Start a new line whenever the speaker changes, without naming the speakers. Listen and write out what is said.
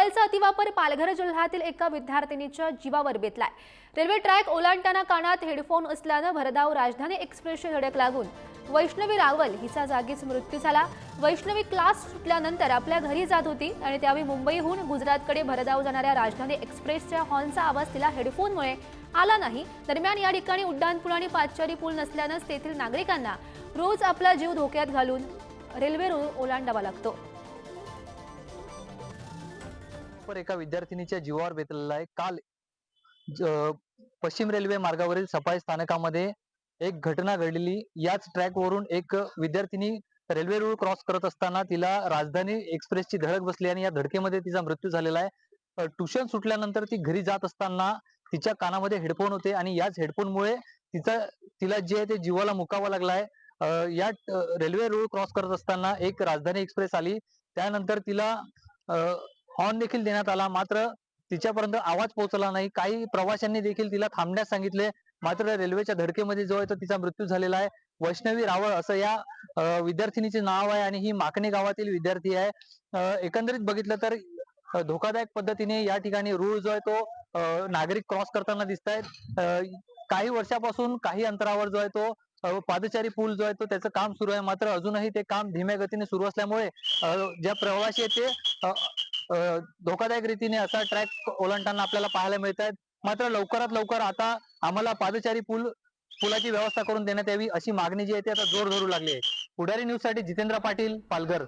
मोबाईलचा अतिवापर पालघर जिल्ह्यातील एका विद्यार्थिनीच्या जीवावर बेतलाय. रेल्वे ट्रॅक ओलांडताना कानात हेडफोन असल्यानं भरधाव राजधानी एक्सप्रेसची धडक लागून वैष्णवी रावल हिचा जागीच मृत्यू झाला. वैष्णवी क्लास सुटल्यानंतर आपल्या घरी जात होती आणि त्यावेळी मुंबईहून गुजरातकडे भरधाव जाणाऱ्या राजधानी एक्सप्रेसच्या हॉर्नचा आवाज तिला हेडफोनमुळे आला नाही. दरम्यान या ठिकाणी उड्डाणपूल आणि पाचचारी पूल नसल्यानंच तेथील नागरिकांना रोज आपला जीव धोक्यात घालून रेल्वे ओलांडावा लागतो.
पर एका विद्यार्थिनीच्या जीवावर बेतलेला आहे. काल पश्चिम रेल्वे मार्गावरील सफाई स्थानकामध्ये एक घटना घडलेली. याच ट्रॅक वरून एक विद्यार्थिनी रेल्वे रूळ क्रॉस करत असताना तिला राजधानी एक्सप्रेसची धडक बसली आणि या धडकेमध्ये तिचा मृत्यू झालेला आहे. ट्युशन सुटल्यानंतर ती घरी जात असताना तिच्या कानामध्ये हेडफोन होते आणि याच हेडफोनमुळे तिचा तिला जे आहे ते जीवाला मुकावा लागला आहे. अं, या रेल्वे रूळ क्रॉस करत असताना एक राजधानी एक्सप्रेस आली. त्यानंतर तिला हॉर्न देखील देण्यात आला. मात्र तिच्यापर्यंत आवाज पोहोचला नाही. काही प्रवाशांनी देखील तिला थांबण्यास सांगितले. मात्र रेल्वेच्या धडकेमध्ये जो आहे तो तिचा मृत्यू झालेला आहे. वैष्णवी रावळ असं या विद्यार्थिनीचे नाव आहे आणि ही माकणे गावातील विद्यार्थी आहे. एकंदरीत बघितलं तर धोकादायक पद्धतीने या ठिकाणी रूळ जो आहे तो नागरिक क्रॉस करताना दिसत आहेत काही वर्षापासून काही अंतरावर जो आहे तो पादचारी पूल जो आहे तो त्याचं काम सुरू आहे. मात्र अजूनही ते काम धीम्या गतीने सुरू असल्यामुळे ज्या प्रवासी आहेत ते धोकादायक रीतीने असा ट्रॅक ओलांडताना आपल्याला पाहायला मिळत आहेत मात्र लवकरात लवकर आता आम्हाला पादचारी पूल पुलाची व्यवस्था करून देण्यात यावी अशी मागणी जी आहे ती आता जोर धरू लागली आहे. पुढारी न्यूजसाठी जितेंद्र पाटील पालघर.